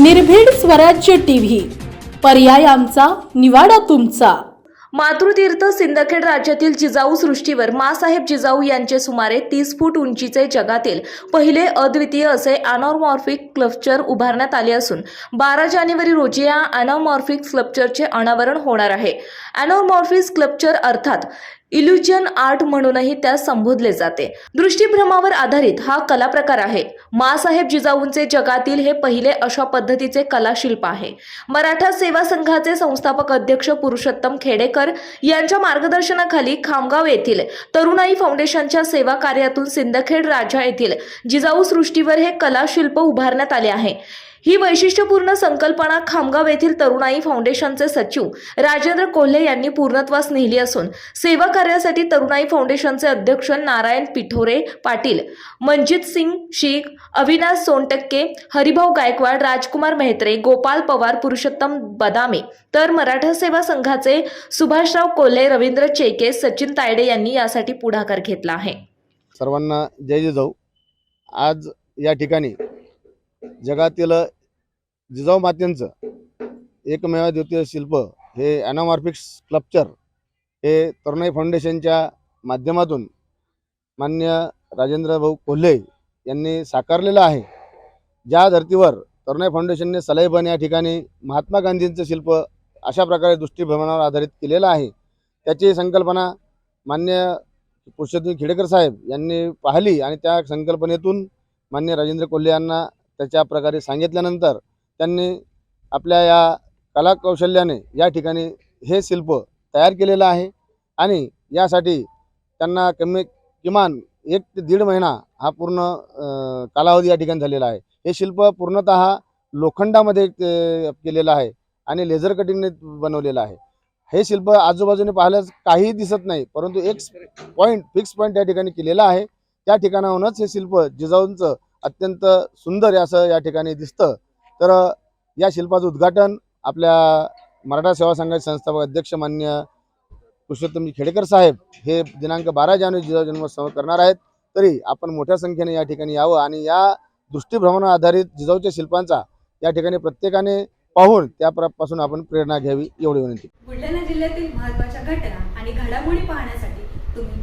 निर्भीड स्वराज्य टीव्ही. पर्याय आमचा निवाडा तुमचा. मातृतीर्थ सिंदखेड राज्यातील जिजाऊ सृष्टीवर मासाहेब जिजाऊ यांचे सुमारे तीस फूट उंचीचे जगातील पहिले अद्वितीय असे अनॉर्मॉर्फिक क्लप्चर उभारण्यात आले असून बारा जानेवारी रोजी या अनॉमॉर्फिक स्कल्पचरचे अनावरण होणार आहे. अनॉर्मॉर्फिक क्लप्चर अर्थात इल्युजन आर्ट म्हणूनही त्यास संबोधले जाते. दृष्टीभ्रमावर आधारित हा कला प्रकार आहे. मासाहेब जिजाऊंचे जगातील हे पहिले अशा पद्धतीचे कलाशिल्प आहे. मराठा सेवा संघाचे संस्थापक अध्यक्ष पुरुषोत्तम खेडेकर यांच्या मार्गदर्शनाखाली खामगाव येथील तरुणाई फाउंडेशनच्या सेवा कार्यातून सिंदखेड राजा येथील जिजाऊ सृष्टीवर हे कलाशिल्प उभारण्यात आले आहे. ही वैशिष्ट्यपूर्ण संकल्पना खामगाव येथील तरुणाई फाउंडेशनचे सचिव राजेंद्र कोल्हे यांनी पूर्णत्वास नेली असून सेवा कार्यासाठी तरुणाई फाउंडेशनचे अध्यक्ष नारायण पिठोरे पाटील मनजित सिंग शीख अविनाश सोनटक्के हरिभाऊ गायकवाड राजकुमार मेहत्रे गोपाल पवार पुरुषोत्तम बदामे तर मराठा सेवा संघाचे सुभाषराव कोल्हे रवींद्र चेके सचिन तायडे यांनी यासाठी पुढाकार घेतला आहे. सर्वांना जय जिजाऊ. आज या ठिकाणी जगातील जिजाऊ मातेंचं एकमेव द्वितीय शिल्प हे ॲनामॉर्फिक स्कल्पचर हे तरुणाई फाउंडेशनच्या माध्यमातून मान्य राजेंद्र भाऊ कोल्हे यांनी साकारलेलं आहे. ज्या धर्तीवर तरुणाई फाउंडेशनने सलाईबन या ठिकाणी महात्मा गांधींचं शिल्प अशा प्रकारे दृष्टीभ्रमणावर आधारित केलेलं आहे. त्याची संकल्पना मान्य पुरुषोत्तम खेडेकर साहेब यांनी पाहिली आणि त्या संकल्पनेतून मान्य राजेंद्र कोल्हे यांना त्याच्या प्रकारे सांगितल्यानंतर त्यांनी आपल्या या कलाकौशल्याने या ठिकाणी हे शिल्प तयार केलेलं आहे. आणि यासाठी त्यांना कमी किमान एक ते दीड महिना हा पूर्ण कालावधी या ठिकाणी झालेला आहे. हे शिल्प पूर्णतः लोखंडामध्ये केलेलं आहे आणि लेझर कटिंगने बनवलेलं आहे. हे शिल्प आजूबाजूने पाहिल्यास काहीही दिसत नाही परंतु एक पॉईंट फिक्स पॉईंट या ठिकाणी केलेला आहे. त्या ठिकाणाहूनच हे शिल्प जिजाऊंचं अत्यंत सुंदर असं या ठिकाणी दिसतं. तर या शिल्पाचं उद्घाटन आपल्या मराठा सेवा संघाचे संस्थापक अध्यक्ष मान्य पुरुषोत्तमजी खेडेकर साहेब हे दिनांक बारा जानेवारी जिजाऊ जन्मोत्सव करणार आहेत. तरी आपण मोठ्या संख्येने या ठिकाणी यावं आणि या दृष्टीभ्रमणावर आधारित जिजाऊच्या शिल्पांचा या ठिकाणी प्रत्येकाने पाहून त्यापासून आपण प्रेरणा घ्यावी एवढी विनंती. बुलढाणा जिल्ह्यातील महत्त्वाच्या घटना आणि घडामोडी पाहण्यासाठी तुम्ही